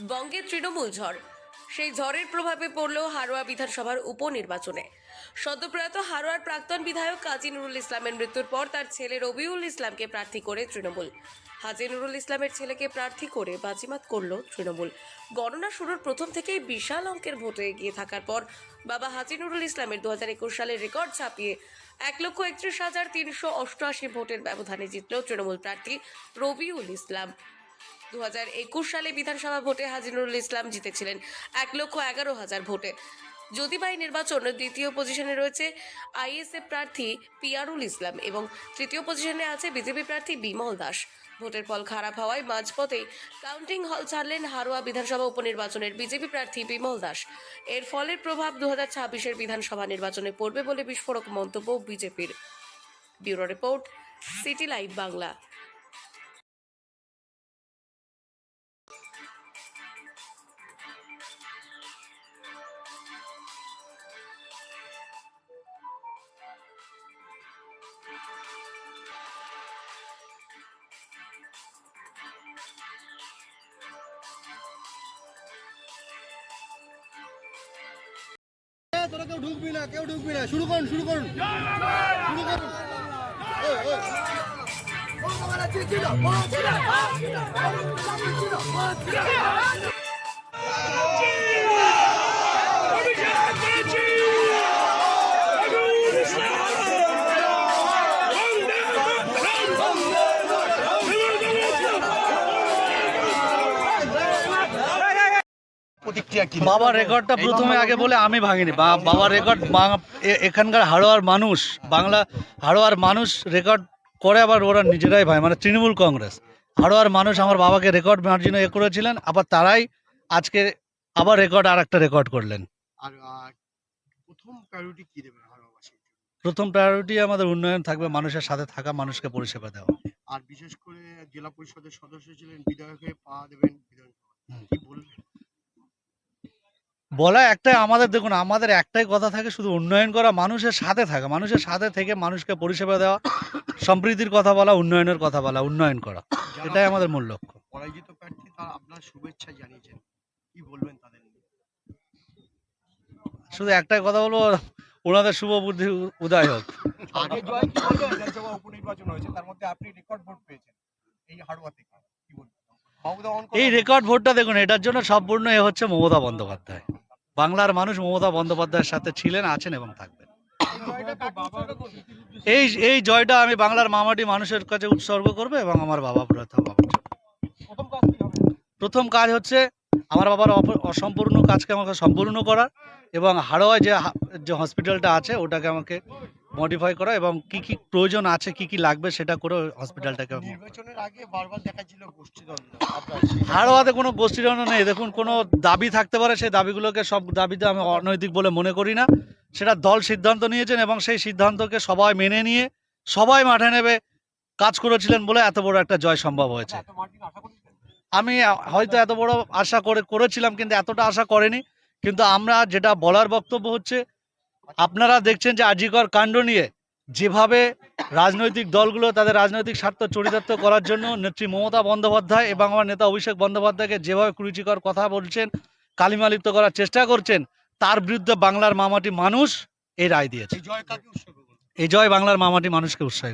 বঙ্গে তৃণমূল ঝড়। সেই ঝড়ের প্রভাবে পড়ল হারোয়া বিধানসভার উপনির্বাচনে। সদ্যপ্রয়াত হারোয়ার প্রাক্তন বিধায়ক কাজী নুরুল ইসলামের মৃত্যুর পর তার ছেলে রবিউল ইসলামকে প্রার্থী করে তৃণমূল। হাজি নুরুল ইসলামের ছেলেকে প্রার্থী করে বাজিমাত করল তৃণমূল। গণনা শুরুর প্রথম থেকেই বিশাল অঙ্কের ভোটে এগিয়ে থাকার পর বাবা হাজি নুরুল ইসলামের দু হাজার একুশ সালের রেকর্ড ছাপিয়ে এক লক্ষ একত্রিশ হাজার তিনশো অষ্টআশি ভোটের ব্যবধানে জিতল তৃণমূল প্রার্থী রবিউল ইসলাম। দু হাজার একুশ সালে বিধানসভা ভোটে হাজিনুরুল ইসলাম জিতেছিলেন এক লক্ষ এগারো হাজার ভোটে। জ্যোতিবাই নির্বাচন দ্বিতীয় পজিশনে রয়েছে আইএসএফ প্রার্থী পিয়ারুল ইসলাম এবং তৃতীয় পজিশনে আছে বিজেপি প্রার্থী বিমল দাস। ভোটের ফল খারাপ হওয়ায় মাঝপথেই কাউন্টিং হল ছাড়লেন হারোয়া বিধানসভা উপনির্বাচনের বিজেপি প্রার্থী বিমল দাস। এর ফলের প্রভাব দু হাজার ছাব্বিশের বিধানসভা নির্বাচনে পড়বে বলে বিস্ফোরক মন্তব্য বিজেপির। Bureau report City Live Bangla. তোরা কেউ ঢুকবি না কেউ ঢুকবি না শুরু করুন শুরু করুন শুরু করুন ওই, ওই। প্রতিক্রিয়া কি? বাবার রেকর্ডটা প্রথমে আগে বলে আমি ভাঙিনি। বাবার রেকর্ড এখানকার হাড়োয়ার মানুষ বাংলা হাড়োয়ার মানুষ রেকর্ড করে আবার ওরা নিজেরাই ভাই মানে তৃণমূল কংগ্রেস। হাড়োয়ার মানুষ আমার বাবাকে রেকর্ড মার্জিনে এ করেছিলেন আবার তারাই আজকে আবার রেকর্ড আর একটা রেকর্ড করলেন। আর প্রথম প্রায়োরিটি কি দেবেন প্রথম প্রায়োরিটি আমাদের উন্নয়ন থাকবে মানুষের সাথে থাকা মানুষকে পরিষেবা দেওয়া। আর বিশেষ করে জেলা পরিষদের সদস্য ছিলেন বিধায়কে পা দেবেন কি বলবেন বলা একটাই আমাদের দেখুন আমাদের একটাই কথা থাকে শুধু উন্নয়ন করা মানুষের সাথে থাকা মানুষের সাথে থেকে মানুষকে পরিষেবা দেওয়া সম্প্রীতির কথা বলা উন্নয়নের কথা বলা উন্নয়ন করা। এটাই আমাদের মূল লক্ষ্য। পরাজিত প্রার্থী তার আপনার শুভেচ্ছা জানিয়েছেন। কি বলবেন তাদের শুধু একটাই কথা বলব ওনাদের শুভ বুদ্ধি উদয় হোক। আগে জয় কি বলবেন বিধানসভা উপনির্বাচন হয়েছে তার মধ্যে আপনি রেকর্ড ভোট পেয়েছেন এই হাড়ুয়া থেকে। কি বলবেন? এই রেকর্ড ভোটটা দেখুন এটার জন্য সম্পূর্ণ এ হচ্ছে মমতা বন্দ্যোপাধ্যায়। বাংলার মানুষ মমতা বন্দ্যোপাধ্যায়ের সাথে ছিলেন, আছেন এবং থাকবেন। এই এই জয়টা আমি বাংলার মামাটি মানুষের কাছে উৎসর্গ করব এবং আমার বাবা বাবার প্রথম কাজ হচ্ছে আমার বাবার অসম্পূর্ণ কাজকে আমাকে সম্পূর্ণ করা এবং হাড়োয়ায় যে যে হসপিটালটা আছে, ওটাকে আমাকে মডিফাই করা এবং কি কি প্রয়োজন আছে কি কি লাগবে সেটা করে। হসপিটালটাকে নির্বাচনের আগে বারবার দেখা ছিল গোষ্ঠীদ্বন্দ্ব। হাড়োয়াতে কোনো গোষ্ঠীদ্বন্দ্ব নেই। দেখুন কোনো দাবি থাকতে পারে সেই দাবিগুলোকে সব দাবিতে আমি অনৈতিক বলে মনে করি না। সেটা দল সিদ্ধান্ত নিয়েছেন এবং সেই সিদ্ধান্তকে সবাই মেনে নিয়ে সবাই মাঠে নেবে কাজ করেছিলেন বলে এত বড় একটা জয় সম্ভব হয়েছে। আমি হয়তো এত বড় আশা করে করেছিলাম কিন্তু এতটা আশা করেনি। কিন্তু আমরা যেটা বলার বক্তব্য হচ্ছে আপনারা দেখছেন যে আজিকর কাণ্ড নিয়ে যেভাবে রাজনৈতিক দলগুলো তাদের রাজনৈতিক স্বার্থ চরিতার্থ করার জন্য নেত্রী মমতা বন্দ্যোপাধ্যায় এবং আমার নেতা অভিষেক বন্দ্যোপাধ্যায়কে যেভাবে কুরুচিকর কথা বলছেন কালিমালিপ্ত করার চেষ্টা করছেন তার বিরুদ্ধে বাংলার মামাটি মানুষ এই রায় দিয়েছে এই জয় বাংলার মামাটি মানুষকে উৎসাহ।